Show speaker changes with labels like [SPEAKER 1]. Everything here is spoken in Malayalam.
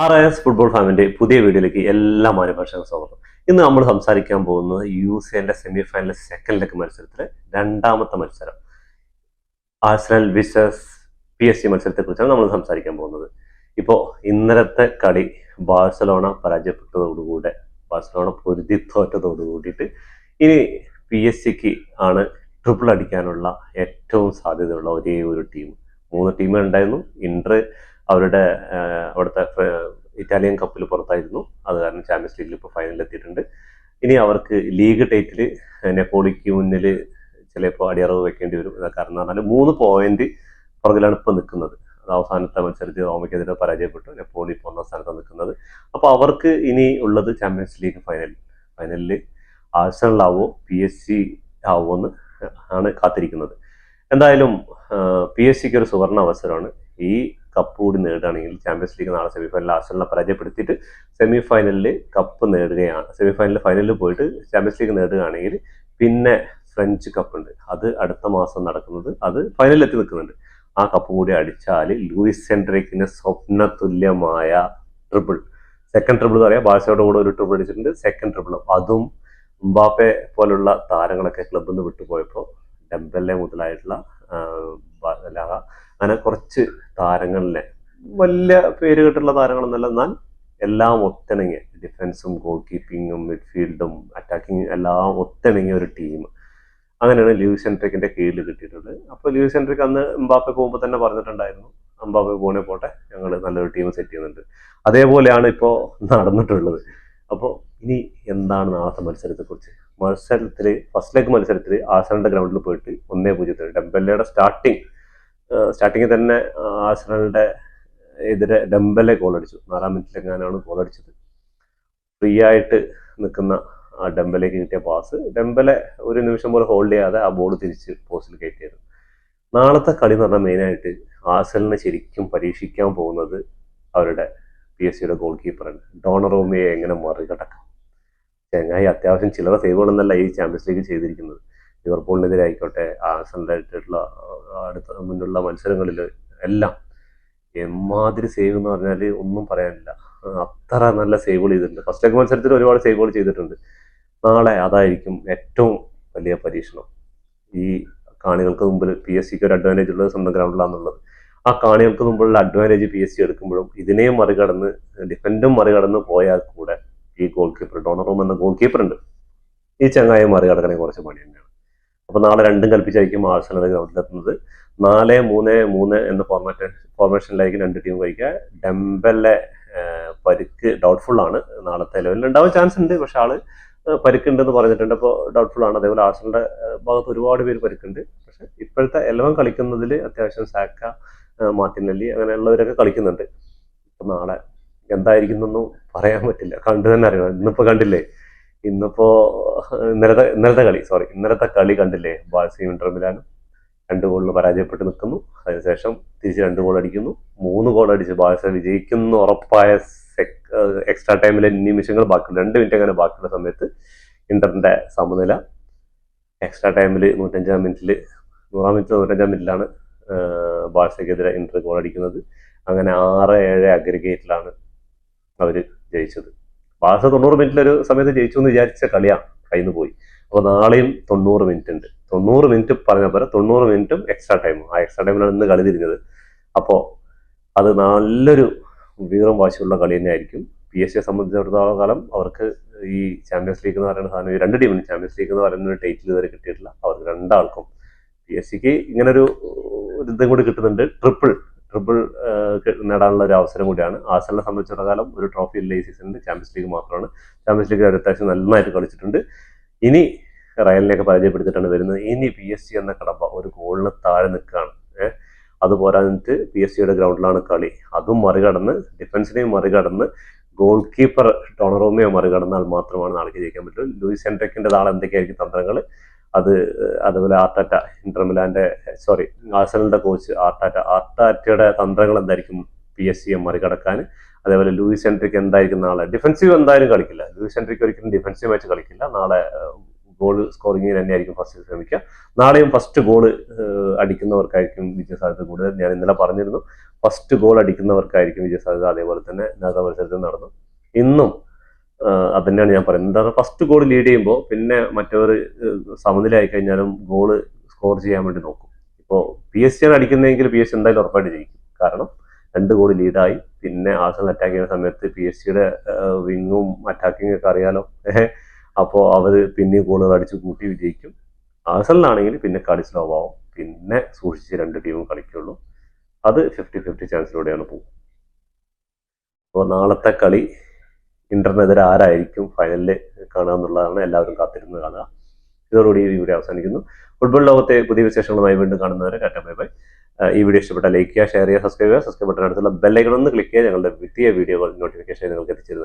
[SPEAKER 1] ആർ ഐ എസ് ഫുട്ബോൾ ഫാമിന്റെ പുതിയ വീഡിയോയിലേക്ക് എല്ലാ മാനുഭാഷകർക്കും സ്വാഗതം. ഇന്ന് നമ്മൾ സംസാരിക്കാൻ പോകുന്നത് യു സി എന്റെ സെമി ഫൈനൽ സെക്കൻഡ് ലെഗ് മത്സരത്തിലെ രണ്ടാമത്തെ മത്സരം. Arsenal versus P S G മത്സരത്തെ കുറിച്ചാണ് നമ്മൾ സംസാരിക്കാൻ പോകുന്നത്. ഇപ്പോൾ ഇന്നലത്തെ കളി ബാഴ്സലോണ പരാജയപ്പെട്ടതോടുകൂടെ ബാഴ്സലോണ പൊരുതി തോറ്റതോടുകൂടിയിട്ട് ഇനി പി എസ് സിക്ക് ആണ് ട്രിപ്പിൾ അടിക്കാനുള്ള ഏറ്റവും സാധ്യതയുള്ള ഒരേ ഒരു ടീം മൂന്ന് ടീമുകൾ ഉണ്ടായിരുന്നു. ഇന്റർ അവരുടെ അവിടുത്തെ ഇറ്റാലിയൻ കപ്പിൽ പുറത്തായിരുന്നു. അത് കാരണം ചാമ്പ്യൻസ് ലീഗിൽ ഇപ്പോൾ ഫൈനലിൽ എത്തിയിട്ടുണ്ട്. ഇനി അവർക്ക് ലീഗ് ടൈറ്റിൽ നെപ്പോളിക്ക് മുന്നിൽ ചിലപ്പോൾ അടിയറവ് വെക്കേണ്ടി വരും. കാരണം പറഞ്ഞാൽ മൂന്ന് പോയിന്റ് പുറകിലാണ് ഇപ്പോൾ നിൽക്കുന്നത്. അത് അവസാനത്തെ മത്സരത്തിൽ റോമയ്ക്കെതിരെ പരാജയപ്പെട്ടു. നെപ്പോളി ഇപ്പോൾ ഒന്നാം സ്ഥാനത്താണ് നിൽക്കുന്നത്. അപ്പോൾ അവർക്ക് ഇനി ഉള്ളത് ചാമ്പ്യൻസ് ലീഗ് ഫൈനൽ ഫൈനലിൽ ആഴ്സണലാവോ പി എസ് സി ആവോ എന്ന് ആണ് കാത്തിരിക്കുന്നത്. എന്തായാലും പി എസ് സിക്ക് ഒരു സുവർണ അവസരമാണ്. ഈ കപ്പ് കൂടി നേടുകയാണെങ്കിൽ ചാമ്പ്യൻസ് ലീഗ് നാളെ സെമി ഫൈനലിൽ ആഴ്സണലിനെ പരാജയപ്പെടുത്തിയിട്ട് സെമി ഫൈനലിൽ കപ്പ് നേടുകയാണ്. സെമി ഫൈനലിൽ പോയിട്ട് ചാമ്പ്യൻസ് ലീഗ് നേടുകയാണെങ്കിൽ പിന്നെ ഫ്രഞ്ച് കപ്പ് ഉണ്ട്. അത് അടുത്ത മാസം നടക്കുന്നത് അത് ഫൈനലിൽ എത്തി നിൽക്കുന്നുണ്ട്. ആ കപ്പ് കൂടി അടിച്ചാൽ ലൂയിസ് സെൻട്രിക്കിന് സ്വപ്ന തുല്യമായ ട്രിപ്പിൾ സെക്കൻഡ് ട്രിപ്പിൾ പറയാം. ബാഴ്സയുടെ കൂടെ ഒരു ട്രിപ്പിൾ അടിച്ചിട്ടുണ്ട്. സെക്കൻഡ് ട്രിപ്പിൾ അതും ഉംബാപ്പെ പോലുള്ള താരങ്ങളൊക്കെ ക്ലബിൽ നിന്ന് വിട്ടുപോയപ്പോൾ ഡെമ്പല്ലെ മുതലായിട്ടുള്ള ബ- അങ്ങനെ കുറച്ച് താരങ്ങളിലെ വലിയ പേര് കേട്ടുള്ള താരങ്ങളൊന്നല്ല എന്നാൽ എല്ലാം ഒത്തിണങ്ങിയ ഡിഫൻസും ഗോൾ കീപ്പിങ്ങും മിഡ്ഫീൽഡും അറ്റാക്കിങ്ങും എല്ലാം ഒത്തിണങ്ങിയ ഒരു ടീം അങ്ങനെയാണ് ലീവ് സെൻട്രിക്കിന്റെ കീഴിൽ കിട്ടിയിട്ടുള്ളത്. അപ്പോൾ ലീവ് സെൻട്രിക് അന്ന് എംബാപ്പെ പോകുമ്പോൾ തന്നെ പറഞ്ഞിട്ടുണ്ടായിരുന്നു എംബാപ്പെ പോണേ പോട്ടെ ഞങ്ങൾ നല്ലൊരു ടീം സെറ്റ് ചെയ്യുന്നുണ്ട്. അതേപോലെയാണ് ഇപ്പോൾ നടന്നിട്ടുള്ളത്. അപ്പോൾ ഇനി എന്താണ് നാളത്തെ മത്സരത്തെക്കുറിച്ച്? മത്സരത്തിൽ ഫസ്റ്റ് ലെഗ് മത്സരത്തിൽ ആസറിന്റെ ഗ്രൗണ്ടിൽ പോയിട്ട് ഒന്നേ പൂജ്യത്തിൽ ഡെമ്പല്ലയുടെ സ്റ്റാർട്ടിങ് സ്റ്റാർട്ടിങ്ങിൽ തന്നെ ആസറിന്റെ എതിരെ ഡംബലെ ഗോൾ അടിച്ചു. നാലാം മിനിറ്റിലെങ്ങാനാണ് ഗോൾ അടിച്ചത്. ഫ്രീ ആയിട്ട് നിൽക്കുന്ന ആ ഡംബലേക്ക് കിട്ടിയ പാസ് ഡംബലെ ഒരു നിമിഷം പോലെ ഹോൾഡ് ചെയ്യാതെ ആ ബോൾ തിരിച്ച് പോസ്റ്റിൽ കയറ്റിയത്. നാളത്തെ കളി എന്ന് പറഞ്ഞാൽ മെയിനായിട്ട് ആസലിനെ ശരിക്കും പരീക്ഷിക്കാൻ പോകുന്നത് അവരുടെ പി എസ് സിയുടെ ഗോൾ കീപ്പറാണ് ഡോണറോമിയെ എങ്ങനെ മറികടക്കാം? ചെങ്ങായി അത്യാവശ്യം ചില്ലറ സേവുകളെന്നല്ല ഈ ചാമ്പ്യൻസ് ലീഗ് ചെയ്തിരിക്കുന്നത്. ലിവർപൂളിനെതിരെ ആയിക്കോട്ടെ ആസലിനായിട്ടുള്ള അടുത്ത മുന്നുള്ള മത്സരങ്ങളിൽ എല്ലാം എമ്മാതിരി സേവ് എന്ന് പറഞ്ഞാൽ ഒന്നും പറയാനില്ല. അത്ര നല്ല സേവുകൾ ചെയ്തിട്ടുണ്ട്. ഫസ്റ്റ് ഒക്കെ മത്സരത്തിൽ ഒരുപാട് സേവുകൾ ചെയ്തിട്ടുണ്ട്. നാളെ അതായിരിക്കും ഏറ്റവും വലിയ പരീക്ഷണം. ഈ കാണികൾക്ക് മുമ്പിൽ പി എസ് സിക്ക് ഒരു അഡ്വാന്റേജ് ഉള്ളത് സ്വന്തം ഗ്രൗണ്ടിലാണെന്നുള്ളത് ആ കാണികൾക്ക് മുമ്പുള്ള അഡ്വാന്റേജ് പി എസ് സി എടുക്കുമ്പോഴും ഇതിനെയും മറികടന്ന് ഡിഫൻഡും മറികടന്ന് പോയാൽ കൂടെ ഈ ഗോൾ കീപ്പർ ഡോണറും എന്ന ഗോൾ കീപ്പർ ഉണ്ട്. ഈ ചങ്ങായി മറികടക്കണേ കുറച്ച് പണി തന്നെയാണ്. അപ്പൊ നാളെ രണ്ടും കൽപ്പിച്ചായിരിക്കും ആഴ്സണൽ ഗ്രൗണ്ടിലെത്തുന്നത് നാല് മൂന്ന് മൂന്ന് എന്ന ഫോർമാറ്റ് ഫോർമേഷനിലായിരിക്കും രണ്ട് ടീം കഴിക്കുക ഡെമ്പലെ പരിക്ക് ഡൗട്ട്ഫുൾ ആണ്. നാളത്തെ ലെവലിൽ ഉണ്ടാവാൻ ചാൻസ് ഉണ്ട്. പക്ഷെ ആൾ പരുക്കുണ്ടെന്ന് പറഞ്ഞിട്ടുണ്ട്. അപ്പോൾ ഡൗട്ട്ഫുൾ ആണ്. അതേപോലെ ആഴ്സണലിന്റെ ഭാഗത്ത് ഒരുപാട് പേര് പരിക്കുണ്ട്. പക്ഷെ ഇപ്പോഴത്തെ എലവൻ കളിക്കുന്നതിൽ അത്യാവശ്യം സാക്ക മാറ്റിനല്ലി അങ്ങനെയുള്ളവരൊക്കെ കളിക്കുന്നുണ്ട്. അപ്പൊ നാളെ എന്തായിരിക്കുന്നൊന്നും പറയാൻ പറ്റില്ല. കണ്ടു തന്നെ അറിയണം. ഇന്നിപ്പോ കണ്ടില്ലേ? ഇന്നിപ്പോ ഇന്നലത്തെ ഇന്നലത്തെ കളി സോറി ഇന്നലത്തെ കളി കണ്ടില്ലേ? ബാഴ്സയും ഇന്റർ മിലാനും. രണ്ട് ഗോളിന് പരാജയപ്പെട്ട് നിൽക്കുന്നു. അതിനുശേഷം തിരിച്ച് രണ്ട് ഗോൾ അടിക്കുന്നു. മൂന്ന് ഗോൾ അടിച്ച് ബാഴ്സ വിജയിക്കുന്നു ഉറപ്പായ എക്സ്ട്രാ ടൈമിലെ നിമിഷങ്ങൾ ബാക്കി രണ്ട് മിനിറ്റ് അങ്ങനെ ബാക്കിയുള്ള സമയത്ത് ഇന്ററിന്റെ സമനില. എക്സ്ട്രാ ടൈമിൽ നൂറ്റഞ്ചാം മിനിറ്റിൽ നൂറാം മിനിറ്റ് നൂറ്റഞ്ചാം മിനിറ്റിലാണ് ബാഴ്സയ്ക്കെതിരെ ഇന്റർ ഗോൾ അടിക്കുന്നത്. അങ്ങനെ ആറ് ഏഴ് അഗ്രിഗേറ്റിലാണ് അവർ ജയിച്ചത്. ബാഴ്സ തൊണ്ണൂറ് മിനിറ്റിൽ ഒരു സമയത്ത് ജയിച്ചു എന്ന് വിചാരിച്ച കളിയാണ് കയ്യിൽ പോയി. അപ്പോൾ നാളെയും തൊണ്ണൂറ് മിനിറ്റ് ഉണ്ട് തൊണ്ണൂറ് മിനിറ്റ് പറഞ്ഞ പോലെ തൊണ്ണൂറ് മിനിറ്റും എക്സ്ട്രാ ടൈമും ആ എക്സ്ട്രാ ടൈമിലാണ് ഇന്ന് കളി തിരിഞ്ഞത്. അപ്പോൾ അത് നല്ലൊരു വീറും വാശിയുള്ള കളി തന്നെയായിരിക്കും. പി എസ് സിയെ സംബന്ധിച്ചിടത്തോളം കാലം അവർക്ക് ഈ ചാമ്പ്യൻസ് ലീഗ് എന്ന് പറയുന്ന സാധനം രണ്ട് ടീമിന് ചാമ്പ്യൻസ് ലീഗ് എന്ന് പറയുന്ന ഒരു ടൈറ്റിൽ ഇതുവരെ കിട്ടിയിട്ടില്ല. അവർക്ക് രണ്ടാൾക്കും. പി എസ് സിക്ക് ഇങ്ങനെ ഒരു ഒരു ഇതും കൂടി കിട്ടുന്നുണ്ട്. ട്രിപ്പിൾ ട്രിപ്പിൾ നേടാനുള്ള ഒരു അവസരം കൂടിയാണ്. ആസലിനെ സംബന്ധിച്ചിടത്തോളം ഒരു ട്രോഫി ഇല്ല ഈ സീസണിൽ ചാമ്പ്യൻസ് ലീഗ് മാത്രമാണ്. ചാമ്പ്യൻസ് ലീഗ് അവർ അത്യാവശ്യം നന്നായിട്ട് കളിച്ചിട്ടുണ്ട്. ഇനി റയലിനെയൊക്കെ പരാജയപ്പെടുത്തിയിട്ടാണ് വരുന്നത്. ഇനി പി എസ് സി എന്ന കടമ്പ ഒരു ഗോളിന് താഴെ നിൽക്കുകയാണ്. ഏഹ് അത് പോരാഞ്ഞിട്ട് പി എസ് സിയുടെ ഗ്രൗണ്ടിലാണ് കളി. അതും മറികടന്ന് ഡിഫൻസിനെയും മറികടന്ന് ഗോൾ കീപ്പർ ടോണറോമയെ മറികടന്നാൽ മാത്രമാണ് നാളേക്ക് ജയിക്കാൻ പറ്റുള്ളൂ. ലൂയിസ് എൻട്രക്കിന്റെ നാളെ എന്തൊക്കെയായിരിക്കും തന്ത്രങ്ങൾ അത് അതുപോലെ ആർട്ടാറ്റ ഇന്റർമിലാന്റെ സോറി ആഴ്സണലിന്റെ കോച്ച് ആർട്ടാറ്റ ആർട്ടാറ്റയുടെ തന്ത്രങ്ങൾ എന്തായിരിക്കും പി എസ് സിയെ മറികടക്കാൻ? അതേപോലെ ലൂയിസ് എൻട്രിക്ക് എന്തായിരിക്കും നാളെ? ഡിഫൻസീവ് എന്തായാലും കളിക്കില്ല. ലൂയിസ് എൻട്രിക്ക് ഒരിക്കലും ഡിഫൻസീവ് മാച്ച് കളിക്കില്ല. നാളെ ഗോൾ സ്കോറിങ്ങിന് തന്നെയായിരിക്കും ഫസ്റ്റ് ശ്രമിക്കുക. നാളെയും ഫസ്റ്റ് ഗോൾ അടിക്കുന്നവർക്കായിരിക്കും വിജയ സാധ്യത കൂടുതൽ. ഞാൻ ഇന്നലെ പറഞ്ഞിരുന്നു ഫസ്റ്റ് ഗോൾ അടിക്കുന്നവർക്കായിരിക്കും വിജയ സാധ്യത. അതേപോലെ തന്നെ നേതാ മത്സരത്തിൽ നടന്നു. ഇന്നും അത് തന്നെയാണ് ഞാൻ പറയുന്നത്. എന്താ പറയുക ഫസ്റ്റ് ഗോൾ ലീഡ് ചെയ്യുമ്പോൾ പിന്നെ മറ്റവർ സമനിലയായി കഴിഞ്ഞാലും ഗോൾ സ്കോർ ചെയ്യാൻ വേണ്ടി നോക്കും. ഇപ്പോൾ പി എസ് സിയാണ് അടിക്കുന്നതെങ്കിൽ പി എസ് സി എന്തായാലും ഉറപ്പായിട്ട് ജയിക്കും. കാരണം രണ്ട് ഗോൾ ലീഡായി പിന്നെ ആഴ്സണൽ അറ്റാക്ക് ചെയ്യുന്ന സമയത്ത് പി എസ് സിയുടെ വിങ്ങും അറ്റാക്കിംഗ് ഒക്കെ അറിയാലോ. അപ്പോൾ അവർ പിന്നെയും ഗോളുകൾ അടിച്ച് കൂട്ടി വിജയിക്കും. ആഴ്സണലാണെങ്കിൽ പിന്നെ കളി സ്ലോ ആവും. പിന്നെ സൂക്ഷിച്ച് രണ്ട് ടീമും കളിക്കുള്ളൂ. അത് ഫിഫ്റ്റി ഫിഫ്റ്റി ചാൻസിലൂടെയാണ് പോകും അപ്പോൾ നാളത്തെ കളി ഇന്റർനെതിരെ ആരായിരിക്കും ഫൈനലിൽ കാണുക എന്നുള്ളതാണ് എല്ലാവരും കാത്തിരുന്ന് കാണുക ഇതോടുകൂടി ഈ വീഡിയോ അവസാനിക്കുന്നു. ഫുട്ബോൾ ലോകത്തെ പുതിയ വിശേഷങ്ങളുമായി വീണ്ടും കാണുന്നവരെ ടാറ്റ ബൈ ബൈ. ഈ വീഡിയോ ഇഷ്ടപ്പെട്ട ലൈക്ക് ചെയ്യുക ഷെയർ ചെയ്യുക സബ്സ്ക്രൈബ് ചെയ്യുക സബ്സ്ക്രൈബ് ബട്ടൺ അടുത്തുള്ള ബെല്ലൈക്കൺ ഒന്ന് ക്ലിക്ക് ചെയ്യുക ഞങ്ങളുടെ പുതിയ വീഡിയോകൾ നോട്ടിഫിക്കേഷൻ നിങ്ങൾക്ക് എത്തിച്ചിരുന്നത്